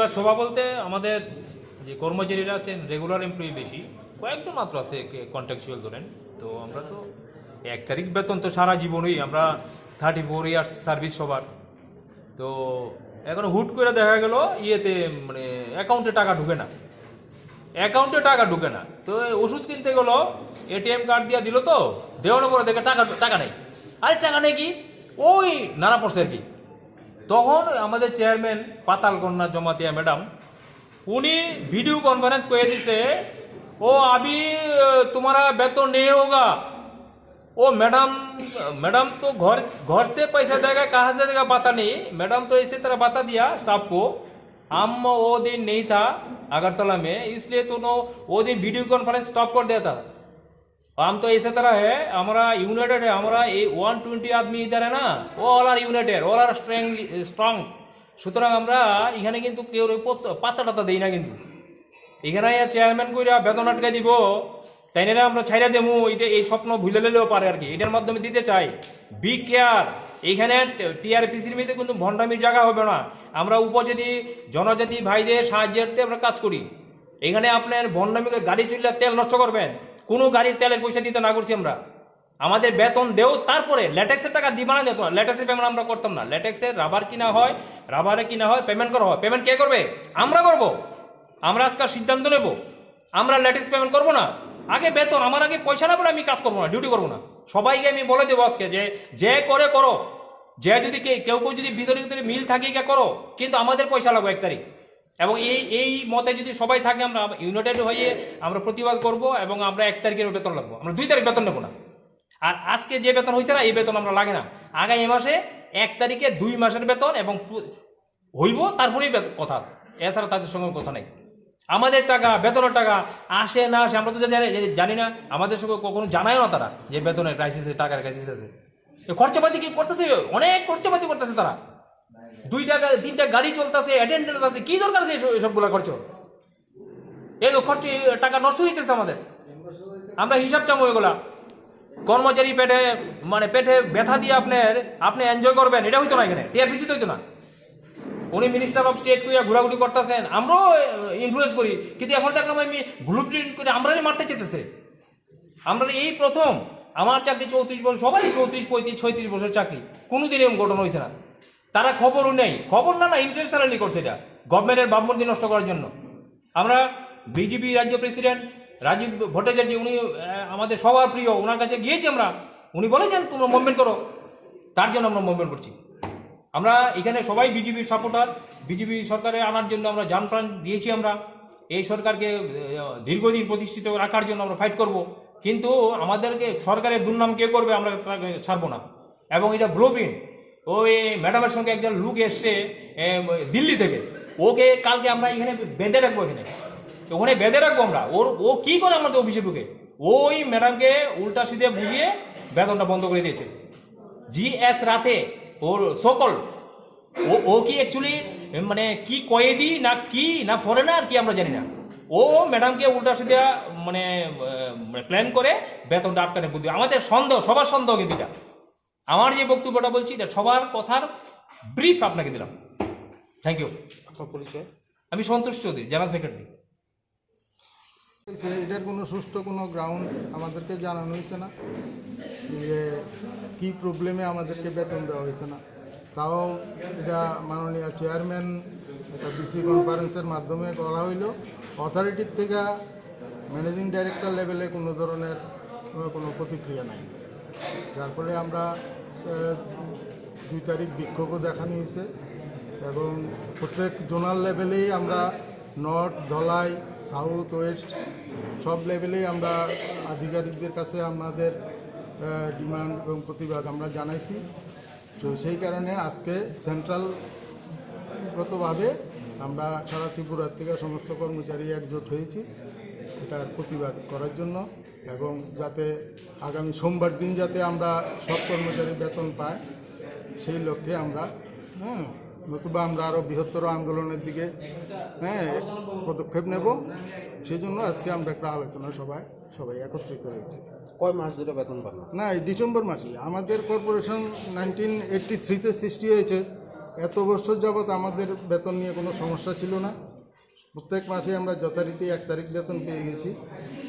প্রতিবাদ সভা বলতে আমাদের যে কর্মচারীরা আছেন রেগুলার এমপ্লয়ি বেশি। কয়েকজন মাত্র আছে কন্ট্রাকচুয়াল ধরেন। তো আমরা তো এক তারিখ বেতন তো সারা জীবনই, আমরা থার্টি ফোর ইয়ার্স সার্ভিস সবার তো এখন হুট করে দেখা গেল, ইয়েতে মানে অ্যাকাউন্টে টাকা ঢুকে না। অ্যাকাউন্টে টাকা ঢুকে না। তো ওষুধ কিনতে গেলো এটিএম কার্ড দিয়ে দিল তো দেওয়ানোর পরে দেখে টাকা টাকা নেই। আরে টাকা নেই কি? ওই নানা পড়ছে আর কি? তখন আমাদের চেয়ারম্যান পাতাল কন্যা জমাতিয়া ম্যাডাম উনি ভিডিও কনফারেন্স করে দিছে ও আবি তোমারা বেতন নেই হোগা ओ मैडम मैडम तो घर घर से पैसा देगा कहाँ से देगा पता नहीं मैडम तो इसी तरह बता दिया स्टाफ को हम वो दिन नहीं था अगरतला में इसलिए तो नो वो दिन वीडियो कॉन्फ्रेंस स्टॉप कर दिया था हम तो इसी तरह है हमारा यूनाइटेड है हमारा वन ट्वेंटी आदमी इधर है ना वो all are united all are strong strong সুতরাং আমরা এখানে কিন্তু কেউ ওই পত- পাতা টাতা দিই না কিন্তু এখানে চেয়ারম্যান কইরা বেতন আটকে দিব তাই না আমরা ছাইরা দেবো এটা এই স্বপ্ন ভুলে নিলেও পারে আর কি এটার মাধ্যমে দিতে চাই বি কেয়ার এইখানে টিআরপিসির মধ্যে কিন্তু ভণ্ডামির জায়গা হবে না আমরা উপজাতি জনজাতি ভাইদের সাহায্যার্থে আমরা কাজ করি এখানে আপনার ভণ্ডামিকে গাড়ি চললে তেল নষ্ট করবেন কোনো গাড়ির তেলের পয়সা দিতে না করছি আমরা। আমাদের বেতন দেও, তারপরে ল্যাটেক্সের টাকা দিবা না দেখো ল্যাটেক্সের পেমেন্ট আমরা করতাম না। ল্যাটেক্সের রাবার কিনা হয় রাবারে কিনা হয় পেমেন্ট করা হয়। পেমেন্ট কে করবে? আমরা করব। আমরা আজকাল সিদ্ধান্ত নেব। আমরা ল্যাটেক্স পেমেন্ট করব না। আগে বেতন, আমার আগে পয়সা না বলে আমি কাজ করব না ডিউটি করব না। সবাইকে আমি বলে দেবো আজকে যে যে করে করো। যে যদি কেউ কেউ যদি ভিতরে ভিতরে মিল থাকে করো। কিন্তু আমাদের পয়সা লাগবে এক তারিখ। এবং এই এই মতে যদি সবাই থাকে, আমরা ইউনাইটেড হয়ে আমরা প্রতিবাদ করব এবং আমরা এক তারিখের বেতন লাগবো। আমরা দুই তারিখ বেতন নেব না। আর আজকে যে বেতন হয়েছে না, এই বেতন আমরা লাগে না। আগামী মাসে এক তারিখে দুই মাসের বেতন এবং হইব তারপরেই কথা। এছাড়া তাদের সঙ্গে কথা নেই। আমাদের টাকা, বেতনের টাকা, আসে না আসে, আমরা তো জানি জানি না। আমাদের সঙ্গে কখনো জানায় না তারা যে বেতনের ক্রাইসিস টাকার ক্রাইসিস আছে। খরচাপাতি কি করতেছে? অনেক খরচাপাতি করতেছে তারা। দুইটা তিনটা গাড়ি চলতেছে অ্যাটেন্ডেন্স আছে, কি দরকার আছে এসবগুলো খরচ? এই খরচ টাকা নষ্ট হইতেছে আমাদের। আমরা হিসাব চামো এগুলা। কর্মচারী পেটে মানে পেটে ব্যথা দিয়ে আপনার, আপনি এনজয় করবেন, এটা হইতো না এখানে টিআরপিসি তো হইতো না। উনি মিনিস্টার অফ স্টেট কইয়া ঘোরাঘুরি করতেছেন, আমরাও ইনফ্লুয়েন্স করি। কিন্তু এখন দেখলাম আমি ব্লু প্রিন্ট করে আমরাই মারতে চেতেছে। আমরা এই প্রথম, আমার চাকরি চৌত্রিশ বছর, সবারই চৌত্রিশ, পঁয়ত্রিশ, ছয়ত্রিশ বছর চাকরি। কোনোদিন এরকম ঘটনা হয়েছে না। তারা খবরও নেই। খবর না না ইন্টারেস্টালি করছে এটা। গভর্নমেন্টের ভাবমূর্তি নষ্ট করার জন্য। আমরা বিজেপি রাজ্য প্রেসিডেন্ট রাজীব ভট্টাচার্য, উনি আমাদের সবার প্রিয়, ওনার কাছে গিয়েছি আমরা। উনি বলেছেন, তোমরা মুভমেন্ট করো। তার জন্য আমরা মুভমেন্ট করছি। আমরা এখানে সবাই বিজেপির সাপোর্টার। বিজেপি সরকারে আনার জন্য আমরা যান প্রাণ দিয়েছি আমরা। এই সরকারকে দীর্ঘদিন প্রতিষ্ঠিত রাখার জন্য আমরা ফাইট করব। কিন্তু আমাদেরকে, সরকারের দুর্নাম কে করবে, আমরা ছাড়বো না। এবং এটা ব্লু প্রিন্ট ওই ম্যাডামের সঙ্গে একজন লোক এসছে দিল্লি থেকে। ওকে কালকে আমরা এখানে বেঁধে রাখব এখানে। ওখানে বেঁধে রাখব আমরা। ওর, ও কি করে আমাদের অফিসে ঢুকে? ওই ম্যাডামকে উল্টা সিধে বুঝিয়ে বেতনটা বন্ধ করে দিয়েছে। জি এস রাতে ওর সকল, ও ও কি অ্যাকচুয়ালি মানে কি কয়েদি না কি না ফরেনার কি আমরা জানি না। ও ম্যাডামকে উল্টা সিধা মানে প্ল্যান করে বেতনটা আটকানে বুদ্ধি। আমাদের সন্দেহ, সবার সন্দেহ কিন্তু এটা। আমার যে বক্তব্যটা বলছি এটা সবার কথার ব্রিফ আপনাকে দিলাম। থ্যাংক ইউ আপনার পরিচয়? আমি সন্তোষ চৌধুরী জেনারেল সেক্রেটারি এটার কোনো সুষ্ঠু কোনো গ্রাউন্ড আমাদেরকে জানানো হয়েছে না যে কী প্রবলেমে আমাদেরকে বেতন দেওয়া হয়েছে না। তাও এটা মাননীয় চেয়ারম্যান একটা বিসি কনফারেন্সের মাধ্যমে করা হইল। অথরিটির থেকে ম্যানেজিং ডাইরেক্টর লেভেলে কোনো ধরনের কোনো প্রতিক্রিয়া নাই। যার ফলে আমরা দুই তারিখ বিক্ষোভও দেখানো হয়েছে এবং প্রত্যেক জোনাল লেভেলেই আমরা নর্থ, ধলাই, সাউথ, ওয়েস্ট সব লেভেলেই আমরা আধিকারিকদের কাছে আমাদের ডিমান্ড এবং প্রতিবাদ আমরা জানাইছি। তো সেই কারণে আজকে সেন্ট্রালগতভাবে আমরা সারা ত্রিপুরার থেকে সমস্ত কর্মচারী একজোট হয়েছি। এটার প্রতিবাদ করার জন্য। এবং যাতে আগামী সোমবার দিন যাতে আমরা সব কর্মচারী বেতন পায় সেই লক্ষ্যে আমরা হ্যাঁ নতুবা আমরা আরও বৃহত্তর আন্দোলনের দিকে হ্যাঁ পদক্ষেপ নেব। সেই জন্য আজকে আমরা একটা আলোচনা সবাই সবাই একত্রিত হয়েছি। কয় মাস ধরে বেতন না? না এই ডিসেম্বর মাসে। আমাদের কর্পোরেশন নাইনটিন এইটটি থ্রিতে সৃষ্টি হয়েছে। এত বছর যাবৎ আমাদের বেতন নিয়ে কোনো সমস্যা ছিল না। প্রত্যেক মাসে আমরা যথারীতি এক তারিখ বেতন পেয়ে গেছি।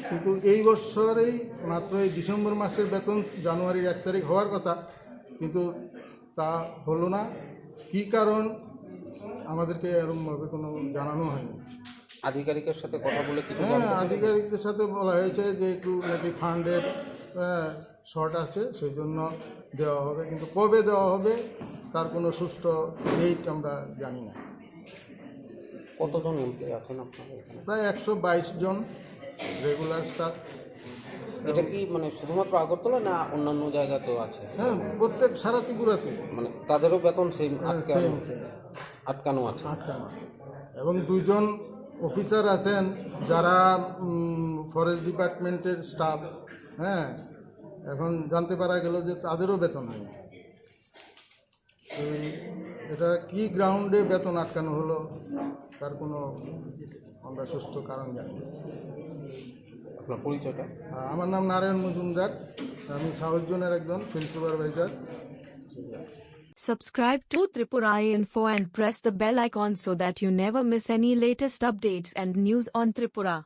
কিন্তু এই বছরেই মাত্র এই ডিসেম্বর মাসের বেতন জানুয়ারির এক তারিখ হওয়ার কথা কিন্তু তা হলো না। কী কারণ আমাদেরকে এরকমভাবে কোনো জানানো হয়নি। আধিকারিকের সাথে কথা বলে কিছু হ্যাঁ আধিকারিকদের সাথে বলা হয়েছে যে একটু নাকি ফান্ডের শর্ট আছে সেই জন্য দেওয়া হবে। কিন্তু কবে দেওয়া হবে তার কোনো সুষ্ঠু ডেট আমরা জানি না। কতজন এমপ্লয় আছেন আপনাদের এখানে? প্রায় একশো বাইশ জন রেগুলার স্টাফ এটা কি মানে শুধুমাত্র আগরতলা না অন্যান্য জায়গাতেও আছে? হ্যাঁ প্রত্যেক সারা ত্রিপুরাতে। মানে তাদেরও বেতন সেম হ্যাঁ, আটকানো। আটকানো আছে। আটকানো আছে। এবং দুজন অফিসার আছেন যারা ফরেস্ট ডিপার্টমেন্টের স্টাফ হ্যাঁ এখন জানতে পারা গেল যে তাদেরও বেতন এই- এটা কি গ্রাউন্ডে বেতন আটকানো হলো? তার কোনো আমরা সুস্থ কারণ জানি না। আপনার পরিচয়টা আহ, আমার নাম নারায়ণ মজুমদার আমি সাউথ জোনের একজন field supervisor Subscribe to Tripura Info and press the bell icon so that you never miss any latest updates and news on Tripura.